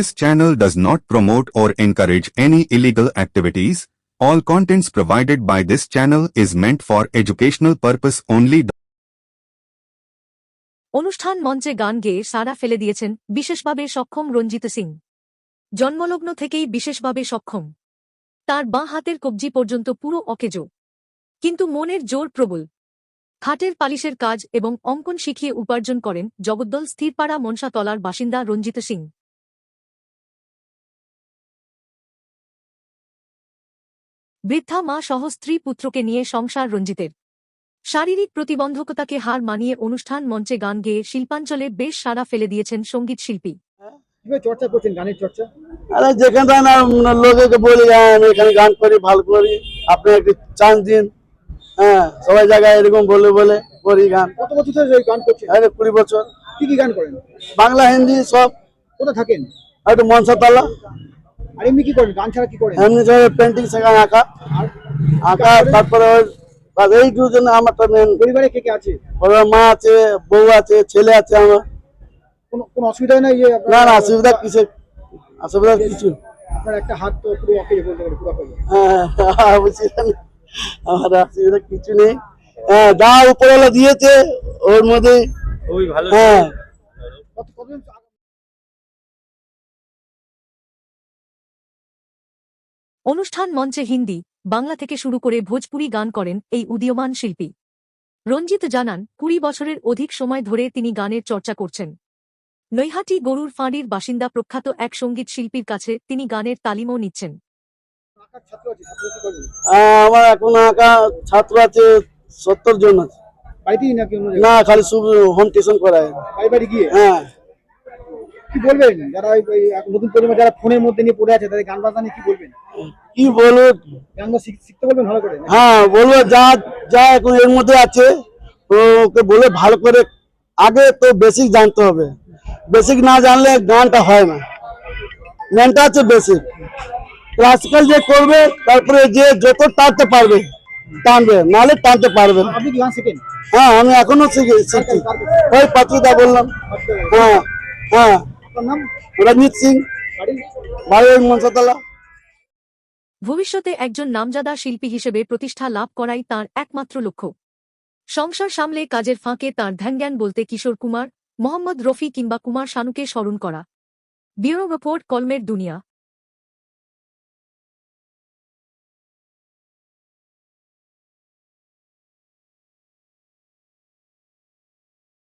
This channel does not promote or encourage any illegal activities. All contents provided by this channel is meant for educational purpose only. অনুষ্ঠান মঞ্চে গান গেয়ে সারা ফেলে দিয়েছেন বিশেষভাবে সক্ষম রঞ্জিত সিং। জন্মলগ্ন থেকেই বিশেষভাবে সক্ষম। তার বাঁ হাতের কবজি পর্যন্ত পুরো অকেজো। কিন্তু মনের জোর প্রবল। খাটের পালিশের কাজ এবং অঙ্কন শিখিয়ে উপার্জন করেন জগদ্দল স্থিরপাড়া মনসাতলার বাসিন্দা রঞ্জিত সিং। বৃদ্ধা মা সহ স্ত্রী পুত্রকে নিয়ে সংসার রঞ্জিতের। শারীরিক প্রতিবন্ধকতাকে হার মানিয়ে অনুষ্ঠান মঞ্চে গান গেয়ে শিল্পাঞ্চলে বেশ সাড়া ফেলে দিয়েছেন সংগীত শিল্পী। কীভাবে চর্চা করছেন গানের চর্চা? আরে যেখানে না লোকেকে বলি হ্যাঁ আমি এখানে গান করি ভালো করি আপনি একটু চান্স দিন। হ্যাঁ সবাই জায়গায় এরকম বলে বলে করি গান। কত বছর ধরে গান করছেন? আরে কুড়ি বছর। কি কি গান করেন? বাংলা হিন্দি সব। কোথায় থাকেন? একটু মনসাতলা। আর এমনি কি করেন? গান ছাড়া কি করেন? এমনি সব পেন্টিং আঁকা। আঁকা তারপরে বাস জন্য মেন পরিবারে কে কে আছে? মা আছে বউ আছে ছেলে আছে আমার। কোনো কোনো অসুবিধা নাই আপনার- না না অসুবিধা কিছু অসুবিধা কিছু। আপনার একটা হাত তো পুরো অকেজ বলতে পারে পুরো হ্যাঁ আমার অসুবিধা কিছু নেই। হ্যাঁ যা উপরওয়ালা দিয়েছে ওর মধ্যে হ্যাঁ। কতদিন অনুষ্ঠান মঞ্চে হিন্দি বাংলা থেকে শুরু করে ভোজপুরি গান করেন এই উদীয়মান শিল্পী। রঞ্জিত জানান কুড়ি বছরের অধিক সময় ধরে তিনি গানের চর্চা করছেন। নৈহাটি গরুর ফাঁড়ির বাসিন্দা প্রখ্যাত এক সংগীত শিল্পীর কাছে তিনি গানের তালিমও নিচ্ছেন। আমার এখন আঁকা ছাত্র আছে সত্তর জন আছে? না খালি শুধু হোম টিউশন করায়। গিয়ে? হ্যাঁ। বলবেন? যারা ওই- নতুন প্রজন্ম যারা ফোনের মধ্যে নিয়ে পড়ে আছে তাদের গান বাজনা নিয়ে কি বলবেন? কি বলব? গান শিখ- শিখতে বলবেন ভালো করে হ্যাঁ বলব যা যা এখন এর মধ্যে আছে ওকে বলে ভালো করে আগে তো বেসিক জানতে হবে। বেসিক না জানলে গানটা হয় না। মেনটা আছে বেসিক ক্লাসিক্যাল যে করবে তারপরে যে যত টানতে পারবে টানবে। নাহলে টানতে পারবে হ্যাঁ আমি এখনও শিখি শিখছি। ওই পাত্রিদা বললাম। হ্যাঁ হ্যাঁ। নাম ভবিষ্যতে একজন নামজাদা শিল্পী হিসেবে প্রতিষ্ঠা লাভ করাই তার একমাত্র লক্ষ্য। সংসার সামলে কাজের ফাঁকে তার ধ্যানজ্ঞান বলতে কিশোর কুমার, মোহাম্মদ রফি কিংবা কুমার শানুকে স্মরণ করা। ব্যুরো রিপোর্ট, কলমের দুনিয়া।